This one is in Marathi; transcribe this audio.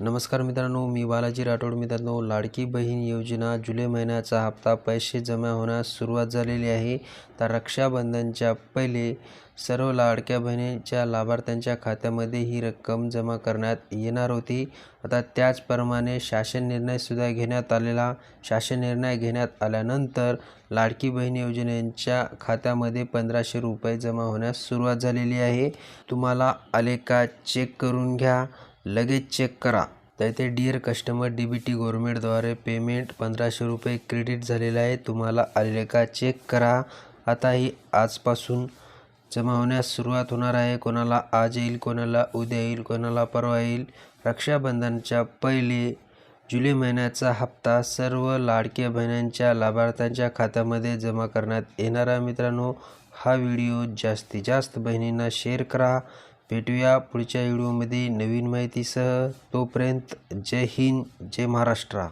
नमस्कार मित्रांनो मी बालाजी राठोड मित्रांनो. लाडकी बहीण योजना जुलै महिन्याचा हप्ता पैसे जमा होण्यास सुरुवात झालेली आहे. तर रक्षाबंधनच्या पहिले सर्व लाडक्या बहिणीच्या लाभार्थ्यांच्या खात्यामध्ये ही रक्कम जमा करण्यात येणार होती. आता त्याचप्रमाणे शासन निर्णयसुद्धा घेण्यात आलेला शासन निर्णय घेण्यात आल्यानंतर लाडकी बहीण योजनेच्या खात्यामध्ये पंधराशे रुपये जमा होण्यास सुरुवात झालेली आहे. तुम्हाला आले का चेक करून घ्या. लगेच चेक करा. तर इथे dear customer D B T गोरमेंटद्वारे payment पंधराशे रुपये क्रेडिट झालेलं आहे. तुम्हाला आलेले का चेक करा. आता ही आजपासून जमा होण्यास सुरुवात होणार आहे. कोणाला आज येईल कोणाला उद्या येईल कोणाला परवा येईल. रक्षाबंधनच्या पहिले जुलै महिन्याचा हप्ता सर्व लाडक्या बहिणींच्या लाभार्थ्यांच्या खात्यामध्ये जमा करण्यात येणार आहे. मित्रांनो हा व्हिडिओ जास्तीत जास्त बहिणींना शेअर करा. भेटूया पुढच्या व्हिडिओमध्ये नवीन माहितीसह. तोपर्यंत जय हिंद जय महाराष्ट्र.